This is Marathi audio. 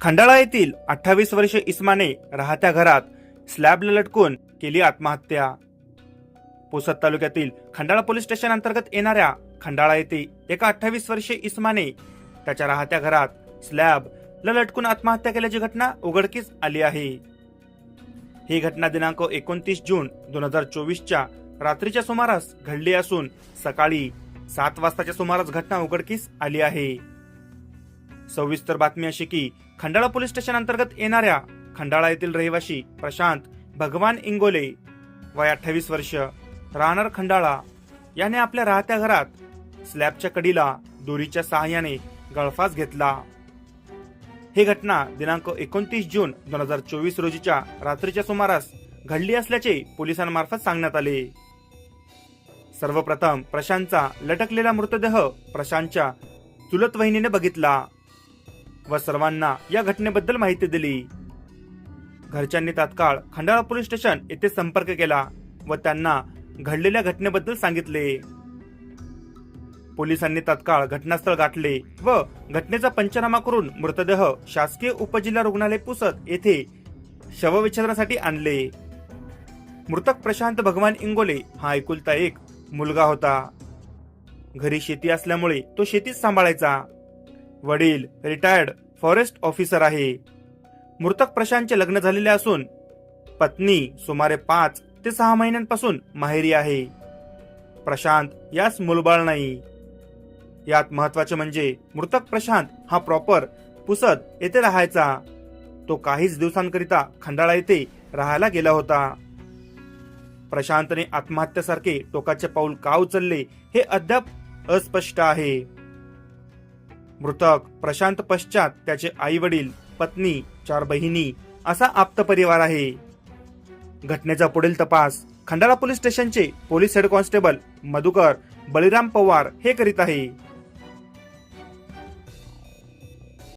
खंडाळा येथील अठ्ठावीस वर्ष इस्माने राहत्या घरात स्लॅबला लटकून केली आत्महत्या. पुसद तालुक्यातील खंडाळा पोलीस स्टेशन अंतर्गत येणाऱ्या खंडाळा येथे एका अठ्ठावीस वर्षीय इस्माने त्याच्या राहत्या घरात स्लॅब लटकून आत्महत्या केल्याची घटना उघडकीस आली आहे. ही घटना दिनांक एकोणतीस जून दोन हजार चोवीसच्या रात्रीच्या सुमारास घडली असून सकाळी सात वाजताच्या सुमारास घटना उघडकीस आली आहे. सविस्तर बातमी अशी की खंडाळा पोलीस स्टेशन अंतर्गत येणाऱ्या खंडाळा येथील रहिवासी प्रशांत भगवान इंगोले वय अठ्ठावीस वर्ष राहणार खंडाळा. याने आपल्या राहत्या घरात स्लॅबच्या कडीला दोरीच्या सहाय्याने गळफास घेतला. ही घटना दिनांक एकोणतीस जून दोन हजार चोवीस रोजीच्या रात्रीच्या सुमारास घडली असल्याचे पोलिसांमार्फत सांगण्यात आले. सर्वप्रथम प्रशांतचा लटकलेला मृतदेह प्रशांतच्या चुलत वहिनीने बघितला. व सर्वांना या घटनेबद्दल माहिती दिली. घरच्यांनी तात्काळ खंडाळा पोलीस स्टेशन येथे संपर्क केला व त्यांना घडलेल्या घटनेबद्दल सांगितले. पोलिसांनी तात्काळ घटनास्थळ गाठले व घटनेचा पंचनामा करून मृतदेह शासकीय उपजिल्हा रुग्णालय पुसत येथे शवविच्छेदनासाठी आणले. मृतक प्रशांत भगवान इंगोले हा एकुलता एक मुलगा होता. घरी शेती असल्यामुळे तो शेतीच सांभाळायचा. वडील रिटायर्ड फॉरेस्ट ऑफिसर आहे. मृतक प्रशांतचे लग्न झालेले असून पत्नी सुमारे पाच ते सहा महिन्यांपासून माहेरी आहे. प्रशांत यास मुलबाळ नाही. यात महत्त्वाचे म्हणजे मृतक प्रशांत हा प्रॉपर पुसद येथे राहायचा. तो काहीच दिवसांकरिता खंडाळा येथे राहायला गेला होता. प्रशांतने आत्महत्येसारखे टोकाचे पाऊल का उचलले हे अद्याप अस्पष्ट आहे. मृतक प्रशांत पश्चात त्याचे आई वडील पत्नी चार बहिणी असा आप्त परिवार आहे. घटनेचा पुढील तपास खंडाळा पोलीस स्टेशनचे police head constable Madhukar Baliram Pawar हे करीत आहे.